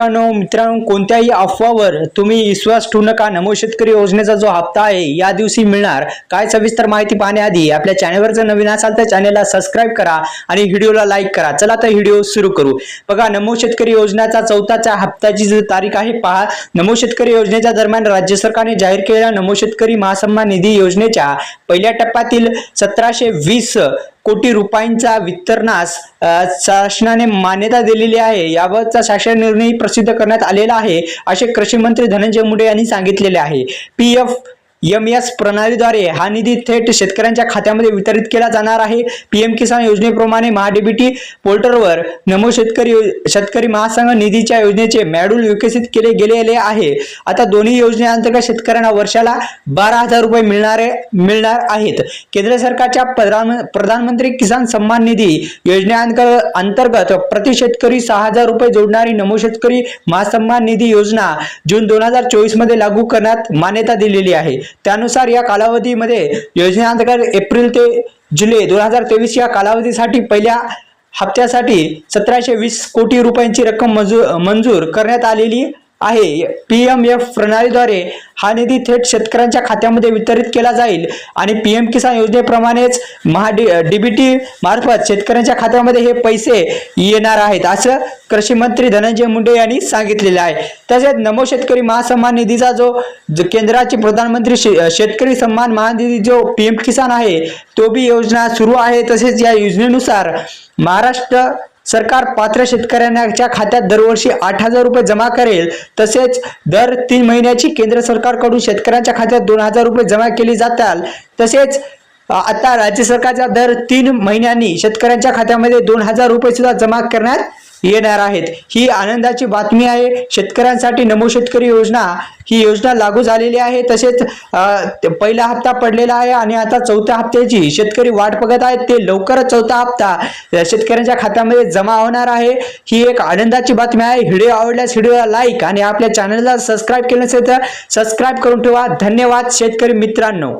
मित्रांनो मित्रांनो कोणत्याही अफवावर तुम्ही विश्वास ठेवू नका. नमो शेतकरी योजनेचा जो हप्ता आहे या दिवशी मिळणार. काय सविस्तर माहिती पाहण्याआधी आपल्या चॅनलवर जर नवीन असाल तर चॅनलला सबस्क्राईब करा आणि व्हिडिओला लाईक करा. चला तर व्हिडिओ सुरू करू. बघा नमो शेतकरी योजनेचा चौथाच्या हप्त्याची जी तारीख आहे पहा. नमो शेतकरी योजनेच्या दरम्यान राज्य सरकारने जाहीर केलेल्या नमो शेतकरी महासन्मान निधी योजनेच्या पहिल्या टप्प्यातील सतराशे वीस कोटी रुपयांचा वितरणास शासनाने मान्यता दिलेली आहे. याबाबतचा शासन निर्णय प्रसिद्ध करण्यात आलेला आहे असे कृषी मंत्री धनंजय मुंडे यांनी सांगितलेले आहे. पी एफ एम एस प्रणालीद्वारे हा निधी थेट शेतकऱ्यांच्या खात्यामध्ये वितरित केला जाणार आहे. पीएम किसान योजनेप्रमाणे महाडीबीटी पोर्टलवर नमो शेतकरी शेतकरी महासंघ निधीच्या योजनेचे मॅड्यूल विकसित केले गेलेले आहे. आता दोन्ही योजनेअंतर्गत शेतकऱ्यांना वर्षाला बारा हजार रुपये मिळणारे मिळणार आहेत. केंद्र सरकारच्या प्रधान प्रधानमंत्री किसान सन्मान निधी योजनेअंतर्गत अंतर्गत प्रति शेतकरी सहा हजार रुपये जोडणारी नमो शेतकरी महासन्मान निधी योजना जून दोन हजार चोवीसमध्ये लागू करण्यात मान्यता दिलेली आहे. त्यानुसार या कालावधीमध्ये योजनेअंतर्गत एप्रिल ते जुलै दोन हजार तेवीस या कालावधीसाठी पहिल्या हप्त्यासाठी सतराशे वीस कोटी रुपयांची रक्कम मंजूर मंजूर करण्यात आलेली आहे. पी एम एफ प्रणालीद्वारे हा निधी थेट शेतकऱ्यांच्या खात्यामध्ये वितरित केला जाईल आणि पी एम किसान योजनेप्रमाणेच महा टी मार्फत शेतकऱ्यांच्या खात्यामध्ये हे पैसे येणार आहेत. असं कृषी मंत्री धनंजय मुंडे यांनी सांगितलेले आहे. तसेच नमो शेतकरी महासन्मान निधीचा जो केंद्राचे प्रधानमंत्री शे- शेतकरी सन्मान महानिधी जो पी एम किसान आहे तो बी योजना सुरू आहे. तसेच या योजनेनुसार महाराष्ट्र सरकार पात्र शेतकऱ्यांच्या खात्यात दरवर्षी आठ हजार रुपये जमा करेल. तसेच दर तीन महिन्याची केंद्र सरकारकडून शेतकऱ्यांच्या खात्यात दोन हजार रुपये जमा केली जातात. तसेच आता राज्य सरकारच्या दर तीन महिन्यांनी शेतकऱ्यांच्या खात्यामध्ये दोन हजार रुपये सुद्धा जमा करण्यात येणार आहेत. ही आनंदाची बातमी आहे. शेतकऱ्यांसाठी नमो शेतकरी योजना ही योजना लागू झालेली आहे. तसेच पहिला हप्ता पडलेला आहे आणि आता चौथ्या हप्त्याची शेतकरी वाट बघत आहेत. ते लवकरच चौथा हप्ता शेतकऱ्यांच्या खात्यामध्ये जमा होणार आहे. ही एक आनंदाची बातमी आहे. व्हिडिओ आवडल्यास व्हिडिओला लाईक आणि आपल्या चॅनलला सबस्क्राईब केलं नसेल तर सबस्क्राईब करून ठेवा. धन्यवाद शेतकरी मित्रांनो.